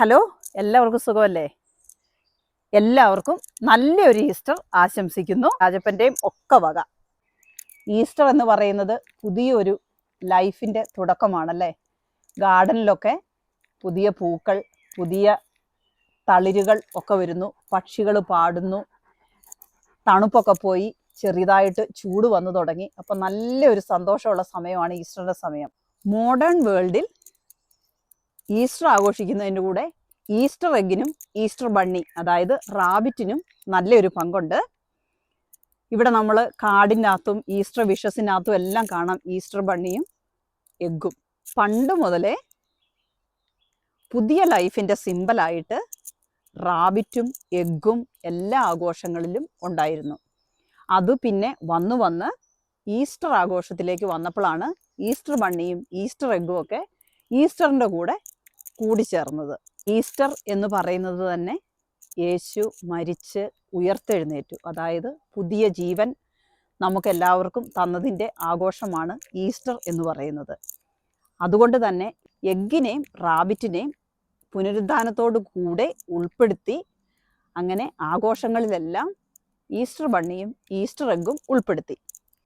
Hello എല്ലാവർക്കും സുഖമല്ലേ? എല്ലാവർക്കും നല്ലൊരു ഈസ്റ്റർ ആശംസിക്കുന്നു. രാജപ്പന്റെയും ഒക്കെ വക. ഈസ്റ്റർ എന്ന് പറയുന്നത് പുതിയൊരു ലൈഫിന്റെ തുടക്കമാണല്ലേ? ഗാർഡനിലൊക്കെ പുതിയ പൂക്കൾ പുതിയ തളിരുകൾ ഒക്കെ വരുന്നു. പക്ഷികൾ പാടുന്നു. തണുപ്പൊക്കെ പോയി ചെറിയതായിട്ട് ചൂട് വന്നു തുടങ്ങി. അപ്പം നല്ലൊരു സന്തോഷമുള്ള സമയമാണ് ഈസ്റ്ററിന്റെ സമയം. മോഡേൺ വേൾഡിൽ ഈസ്റ്റർ ആഘോഷിക്കുന്നതിന്റെ കൂടെ ഈസ്റ്റർ എഗ്ഗിനും ഈസ്റ്റർ ബണ്ണി അതായത് റാബിറ്റിനും നല്ലൊരു പങ്കുണ്ട്. ഇവിടെ നമ്മൾ കാടിനകത്തും ഈസ്റ്റർ വിഷസിനകത്തും എല്ലാം കാണാം ഈസ്റ്റർ ബണ്ണിയും എഗ്ഗും. പണ്ട് മുതലേ പുതിയ ലൈഫിന്റെ സിമ്പലായിട്ട് റാബിറ്റും എഗ്ഗും എല്ലാ ആഘോഷങ്ങളിലും ഉണ്ടായിരുന്നു. അത് പിന്നെ വന്നു വന്ന് ഈസ്റ്റർ ആഘോഷത്തിലേക്ക് വന്നപ്പോഴാണ് ഈസ്റ്റർ ബണ്ണിയും ഈസ്റ്റർ എഗ്ഗും ഒക്കെ ഈസ്റ്ററിന്റെ കൂടെ കൂടിച്ചേർന്നത്. ഈസ്റ്റർ എന്ന് പറയുന്നത് തന്നെ യേശു മരിച്ച് ഉയർത്തെഴുന്നേറ്റു. അതായത് പുതിയ ജീവൻ നമുക്കെല്ലാവർക്കും തന്നതിന്റെ ആഘോഷമാണ് ഈസ്റ്റർ എന്ന് പറയുന്നത്. അതുകൊണ്ട് തന്നെ എഗ്ഗിനെയും റാബിറ്റിനെയും പുനരുദ്ധാനത്തോടു കൂടെ ഉൾപ്പെടുത്തി അങ്ങനെ ആഘോഷങ്ങളിലെല്ലാം ഈസ്റ്റർ ബണ്ണിയും ഈസ്റ്റർ എഗ്ഗും ഉൾപ്പെടുത്തി.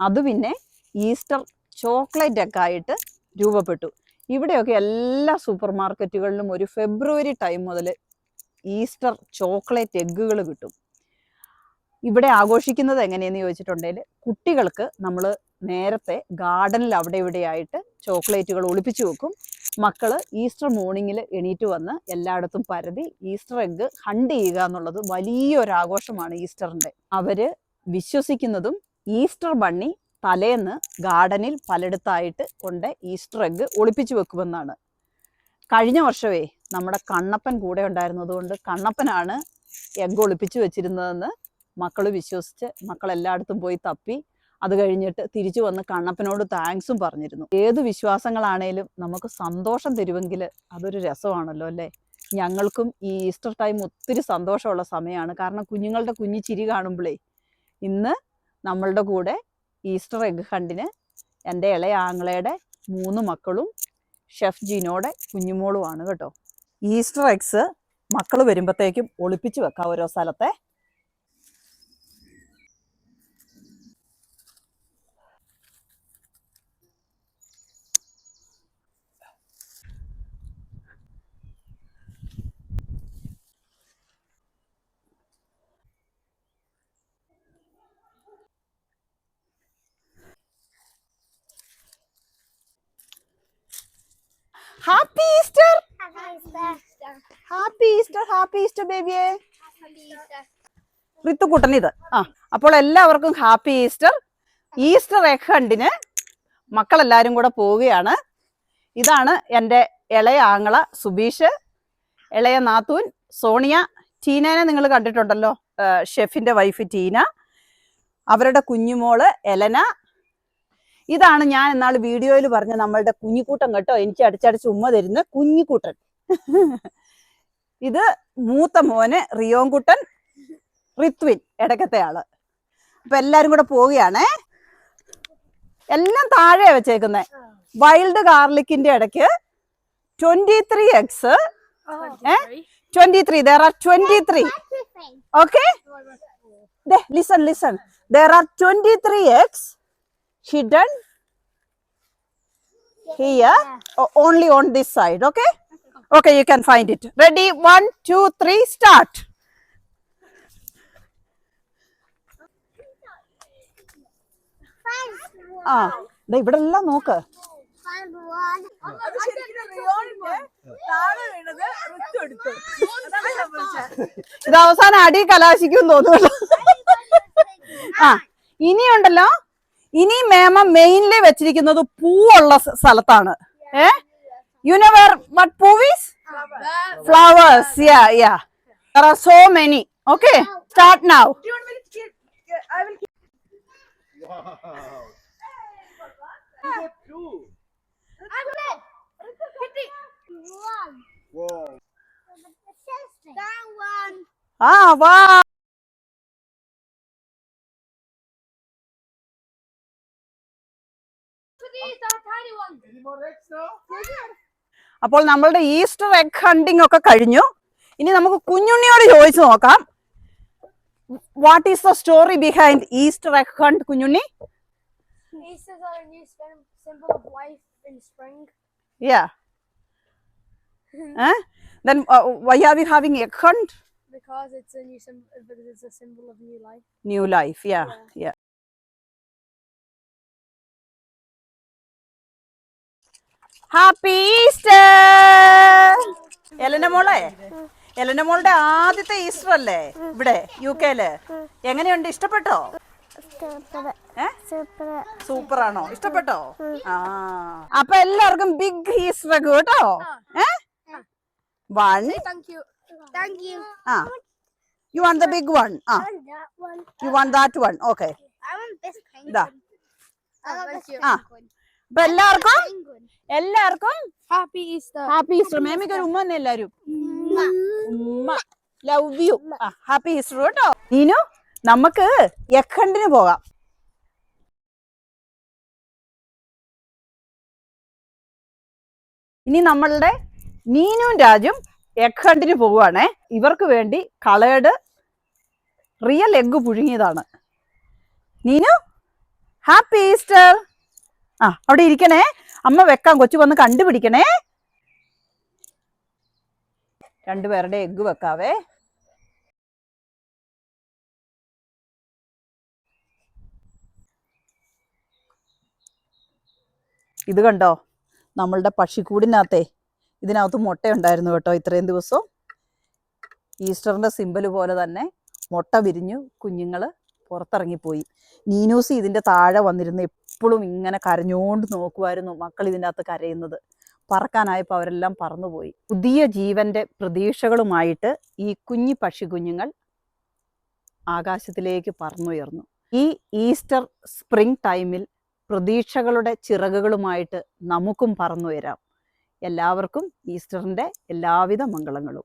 അത് പിന്നെ ഈസ്റ്റർ ചോക്ലേറ്റ് എഗ്ഗായിട്ട് രൂപപ്പെട്ടു. ഇവിടെയൊക്കെ എല്ലാ സൂപ്പർ മാർക്കറ്റുകളിലും ഒരു ഫെബ്രുവരി ടൈം മുതൽ ഈസ്റ്റർ ചോക്ലേറ്റ് എഗ്ഗുകൾ കിട്ടും. ഇവിടെ ആഘോഷിക്കുന്നത് എങ്ങനെയെന്ന് ചോദിച്ചിട്ടുണ്ടെങ്കിൽ കുട്ടികൾക്ക് നമ്മൾ നേരത്തെ ഗാർഡനിൽ അവിടെ ഇവിടെയായിട്ട് ചോക്ലേറ്റുകൾ ഒളിപ്പിച്ചു വെക്കും. മക്കൾ ഈസ്റ്റർ മോർണിംഗിൽ എണീറ്റ് വന്ന് എല്ലായിടത്തും പരതി ഈസ്റ്റർ എഗ്ഗ് ഹണ്ട് ചെയ്യുക എന്നുള്ളത് വലിയൊരു ആഘോഷമാണ് ഈസ്റ്ററിന്റെ അവർ വിശ്വസിക്കുന്നതും ഈസ്റ്റർ ബണ്ണി തലേന്ന് ഗാർഡനിൽ പലയിടത്തായിട്ട് കൊണ്ട് ഈസ്റ്റർ എഗ്ഗ് ഒളിപ്പിച്ചു വെക്കുമെന്നാണ്. കഴിഞ്ഞ വർഷമേ നമ്മുടെ കണ്ണപ്പൻ കൂടെ ഉണ്ടായിരുന്നതുകൊണ്ട് കണ്ണപ്പനാണ് എഗ്ഗ് ഒളിപ്പിച്ചു വെച്ചിരുന്നതെന്ന് മക്കൾ വിശ്വസിച്ച് മക്കൾ എല്ലായിടത്തും പോയി തപ്പി അത് കഴിഞ്ഞിട്ട് തിരിച്ചു വന്ന് കണ്ണപ്പനോട് താങ്ക്സും പറഞ്ഞിരുന്നു. ഏത് വിശ്വാസങ്ങളാണേലും നമുക്ക് സന്തോഷം തരുമെങ്കിൽ അതൊരു രസമാണല്ലോ അല്ലേ? ഞങ്ങൾക്കും ഈ ഈസ്റ്റർ ടൈം ഒത്തിരി സന്തോഷമുള്ള സമയമാണ്. കാരണം കുഞ്ഞുങ്ങളുടെ കുഞ്ഞു ചിരി കാണുമ്പോഴേ ഇന്ന് നമ്മളുടെ കൂടെ ഈസ്റ്റർ എഗ് ഹണ്ടിന് എന്റെ ഇളയ ആങ്ങളയുടെ മൂന്ന് മക്കളും ഷെഫ് ജീനോടെ കുഞ്ഞുമോളുമാണ് കേട്ടോ. ഈസ്റ്റർ എഗ്സ് മക്കൾ വരുമ്പോഴത്തേക്കും ഒളിപ്പിച്ച് വെക്കാം ഓരോ സ്ഥലത്തെ. Happy Easter happy Easter happy Easter ബേബിയെ ഋത്തുക്കുട്ടൻ ഇത്. ആ അപ്പോൾ എല്ലാവർക്കും ഹാപ്പി ഈസ്റ്റർ ഈസ്റ്റർ എഗ് ഹണ്ടിന് മക്കളെല്ലാവരും കൂടെ പോവുകയാണ്. ഇതാണ് എന്റെ ഇളയ ആങ്ങള സുബീഷ് ഇളയ നാത്തൂൻ സോണിയ ടീനേനെ നിങ്ങൾ കണ്ടിട്ടുണ്ടല്ലോ ഷെഫിന്റെ ഷെഫിന്റെ വൈഫ് ടീന അവരുടെ കുഞ്ഞുമോൾ എലന ഇതാണ് ഞാൻ എന്നാൾ വീഡിയോയിൽ പറഞ്ഞ നമ്മളുടെ കുഞ്ഞിക്കൂട്ടൻ കേട്ടോ. എനിക്ക് അടിച്ചടിച്ച് ഉമ്മ തരുന്ന കുഞ്ഞിക്കൂട്ടൻ. ഇത് മൂത്ത മോന് റിയോൻകുട്ടൻ റിത്വിൻ ഇടക്കത്തെ ആൾ അപ്പൊ എല്ലാരും കൂടെ പോവുകയാണേ. എല്ലാം താഴെ വെച്ചേക്കുന്നേ. വൈൽഡ് ഗാർലിക്കിന്റെ ഇടയ്ക്ക് twenty three X twenty three there are twenty three okay listen listen there are twenty three X hidden here only on this side okay? Okay you can find it. Ready? One two three start. ആ ഇവിടെ എല്ലാം നോക്ക്. ഇത് അവസാനം അടി കലാശിക്കും തോന്നുന്നു. ആ ഇനിയുണ്ടല്ലോ ഇനി മേമ മെയിൻലി വെച്ചിരിക്കുന്നത് പൂവുള്ള ഉള്ള സ്ഥലത്താണ്. ഏ? You know what പൂവീസ് flowers yeah yeah there are so many okay start now ആ you അപ്പോൾ നമ്മളുടെ ഈസ്റ്റർ എഗ് ഹണ്ടിങ് ഒക്കെ കഴിഞ്ഞു ഇനി നമുക്ക് കുഞ്ഞുണ്ണിയോട് ചോദിച്ചു നോക്കാം what is the story behind Easter egg hunt Kunjunni Easter's our new sym- symbol of life in spring. Yeah. Eh? Then uh, why are we having egg hunt? Because it's a new symbol. Because it's a symbol of new life. New life. Yeah. Yeah. Happy Easter Elena മോളെ എലന മോളുടെ ആദ്യത്തെ Easter അല്ലേ ഇവിടെ U കെയിൽ എങ്ങനെയുണ്ട്? ഇഷ്ടപ്പെട്ടോ? Super. ആണോ ഇഷ്ടപ്പെട്ടോ? ആ. അപ്പൊ എല്ലാവർക്കും ബിഗ് ഈസ്റ്റർ കേട്ടോ. ഏ? വൺ. ആ. You want the big one ആ. You want that one okay. ഇതാ ആ. അപ്പൊ എല്ലാവർക്കും. എല്ലാവർക്കും ഹാപ്പി ഈസ്റ്റർ ഹാപ്പി ഈസ്റ്റർ മേമിക്ക് ഒരു ഉമ്മ തന്നെ എല്ലാരും. ഉമ്മ. ലവ് യു ഹാപ്പി ഈസ്റ്റർ കേട്ടോ. നീനു നമുക്ക് യഖണ്ടിന് പോകാം. ഇനി നമ്മളുടെ നീനും രാജും എഗ് ഹണ്ടിന് പോവുകയാണേ. ഇവർക്ക് വേണ്ടി കളേഡ് റിയൽ എഗ്ഗ് പുഴുങ്ങിയതാണ്. നീനു ഹാപ്പി ഈസ്റ്റർ ആ അവിടെ ഇരിക്കണേ. അമ്മ വെക്കാം കൊച്ചു വന്ന് കണ്ടുപിടിക്കണേ. രണ്ടുപേരുടെ എഗ്ഗ് വെക്കാവേ. ഇത് കണ്ടോ? നമ്മളുടെ പക്ഷിക്കൂടിനകത്തെ ഇതിനകത്ത് മുട്ടയുണ്ടായിരുന്നു കേട്ടോ ഇത്രയും ദിവസം. ഈസ്റ്ററിന്റെ സിമ്പൽ പോലെ തന്നെ മുട്ട വിരിഞ്ഞു കുഞ്ഞുങ്ങൾ പുറത്തിറങ്ങിപ്പോയി. നീനൂസി ഇതിന്റെ താഴെ വന്നിരുന്ന് എപ്പോഴും ഇങ്ങനെ കരഞ്ഞുകൊണ്ട് നോക്കുമായിരുന്നു മക്കൾ ഇതിന്റെ അകത്ത് കരയുന്നത്. പറക്കാനായപ്പോൾ അവരെല്ലാം പറന്നുപോയി. പുതിയ ജീവന്റെ പ്രതീക്ഷകളുമായിട്ട് ഈ കുഞ്ഞി പക്ഷി കുഞ്ഞുങ്ങൾ ആകാശത്തിലേക്ക് പറന്നുയർന്നു. ഈ ഈസ്റ്റർ സ്പ്രിംഗ് ടൈമിൽ പ്രതീക്ഷകളുടെ ചിറകുകളുമായിട്ട് നമുക്കും പറന്നുയരാം. എല്ലാവർക്കും ഈസ്റ്ററിന്റെ എല്ലാവിധ മംഗളങ്ങളും.